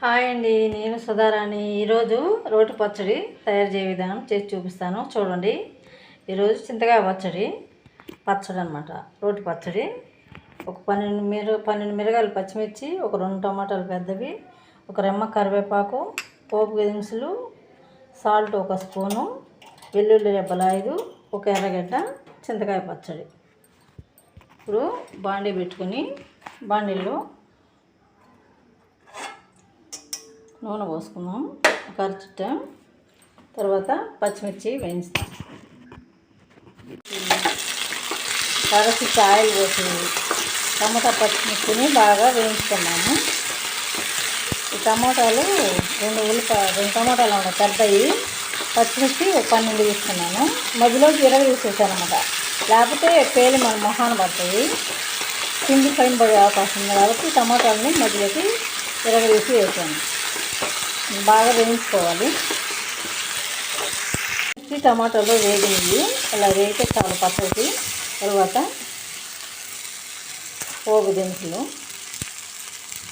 Hi అండి నేను సుధారాణి. ఈరోజు రోటి పచ్చడి తయారు చేయ విధానం చేసి చూపిస్తాను. చూడండి. ఈరోజు చింతకాయ పచ్చడి పచ్చడి అనమాట రోటి పచ్చడి. ఒక పన్నెండు మిర పన్నెండు మిరగాయలు పచ్చిమిర్చి ఒక రెండు టమాటాలు పెద్దవి ఒక రెమ్మ కరివేపాకు పోపు దినుసులు సాల్ట్ ఒక స్పూను వెల్లుల్లి రెబ్బలు ఐదు ఒక ఎర్రగడ్డ చింతకాయ పచ్చడి. ఇప్పుడు బాండీ పెట్టుకుని బాండీలో నూనె పోసుకుందాం. ఒక అరచుట్ట. తర్వాత పచ్చిమిర్చి వేయించుతాం అరచుట్ట ఆయిల్ పోసి టమాటా పచ్చిమిర్చిని బాగా వేయించుకున్నాము ఈ టమాటాలు రెండు ఉల్లిపాయ రెండు టమాటాలు ఉన్నాయి పెద్దవి. పచ్చిమిర్చి ఒక పన్నెండు తీసుకున్నాను. మధ్యలోకి ఇరవై తీసేసాను అనమాట లేకపోతే పేలి మన మొహాన పడతాయి. కింది పైన పడే అవకాశం ఉంది కాబట్టి టమాటాలని మధ్యలోకి ఇరవై తీసి వేసాను. బాగా వేయించుకోవాలి. మిర్చి టమాటాలు వేగింది ఇలా వేగితే చాలు పచ్చడి తర్వాత పోగు దినుసులు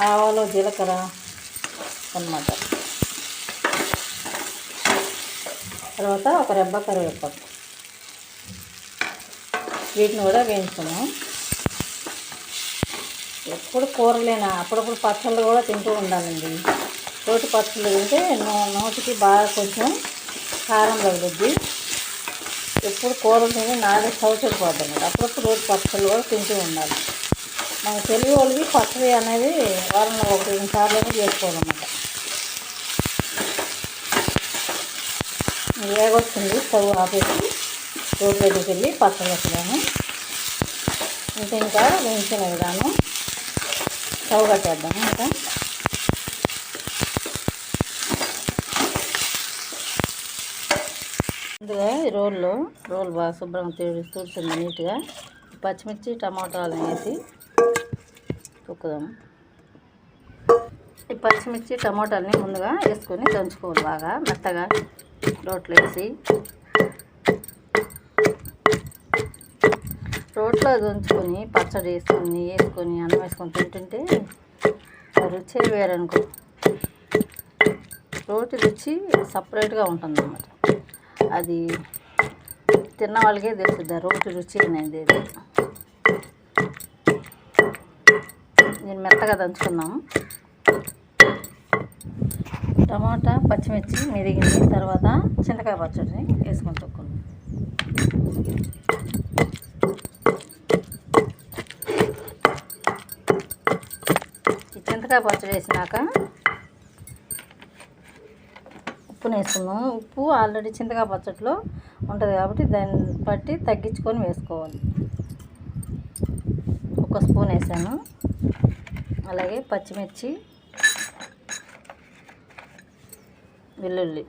ఆవాలు జీలకర్ర అన్నమాట. తర్వాత ఒక రెబ్బ కరివేపాకు. వీటిని కూడా వేయించుకున్నాం ఎప్పుడు కూరలేనా? అప్పుడప్పుడు పచ్చళ్ళు కూడా తింటూ ఉండాలండి. రోటి పచ్చళ్ళు తింటే నోటికి బాగా కొంచెం కారం తగులుద్ది. ఎప్పుడు కూరలు తిని నాలుగు చౌచడిపోద్ది అన్నమాట అప్పుడప్పుడు రోటి పచ్చళ్ళు కూడా తింటూ ఉండాలి. మన తెలుగు వాళ్ళకి పచ్చడి అనేది వారంలో ఒక రెండు సార్లు చేసుకోవాలన్నమాట. వేగొస్తుంది స్టవ్ ఆపేసి రోడ్ దగ్గరికి వెళ్ళి పచ్చడి వస్తున్నాను ఇంకా ఇంకా వేయించిన విధానం స్టవ్ కట్టేద్దాము ఇంకా. ఇదిగా ఈ రోల్లో రోల్ బాగా శుభ్రంగా తుడి తుడిచింది నీట్గా. పచ్చిమిర్చి టమాటాలు వేసి తొక్కుదాము ఈ పచ్చిమిర్చి టమాటాలని ముందుగా వేసుకొని దంచుకోవాలి బాగా. మెత్తగా రోట్లో వేసి. రోట్లో దంచుకొని పచ్చడి వేసుకొని వేసుకొని అన్నం వేసుకొని తింటుంటే రుచి వేరనుకో. రోటి రుచి సపరేట్గా ఉంటుంది అన్నమాట అది తిన్న వాళ్ళకే తెలుస్తుంది ఆ రోటి రుచి అనేది ఇది నేను మెత్తగా దంచుకున్నాము టమాటా పచ్చిమిర్చి మెరిగింది తర్వాత చింతకాయ పచ్చడిని వేసుకొని తొక్కున్నాం ఈ చింతకాయ పచ్చడి వేసినాక ఉప్పుని వేసుకున్నాం ఉప్పు ఆల్రెడీ చింతకాయ పచ్చట్లో ఉంటుంది కాబట్టి దాన్ని బట్టి తగ్గించుకొని వేసుకోవాలి. ఒక స్పూన్ వేసాను. అలాగే పచ్చిమిర్చి వెల్లుల్లి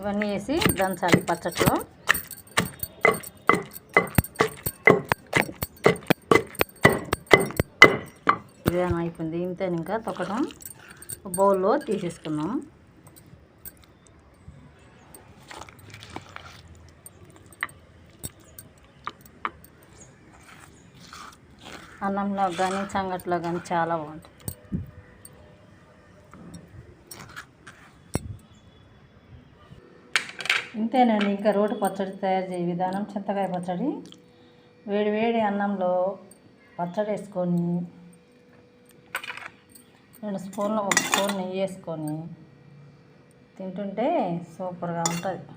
ఇవన్నీ వేసి దంచాలి పచ్చట్లో. ఇదేమైపోయింది అయిపోయింది? ఇంతే ఇంకా తొక్కడం. బౌల్లో తీసేసుకున్నాం. అన్నంలో కానీ సంగట్లో కానీ చాలా బాగుంటుంది. ఇంతేనండి ఇంకా రోటి పచ్చడి తయారు చేయ విధానం. చింతకాయ పచ్చడి. వేడి వేడి అన్నంలో పచ్చడి వేసుకొని రెండు స్పూన్లు ఒక స్పూన్ నెయ్యి వేసుకొని తింటుంటే సూపర్గా ఉంటుంది.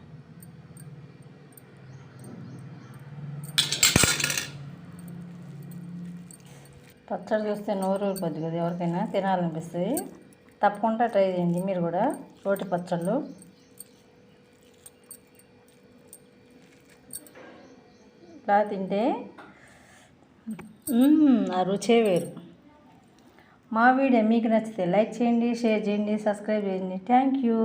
పచ్చడి చూస్తే నోరు కొద్ది కదా ఎవరికైనా తినాలనిపిస్తుంది. తప్పకుండా ట్రై చేయండి మీరు కూడా రోటి పచ్చళ్ళు. ఇలా తింటే ఆ రుచే వేరు. మా వీడియో మీకు నచ్చితే లైక్ చేయండి షేర్ చేయండి సబ్స్క్రైబ్ చేయండి. Thank you.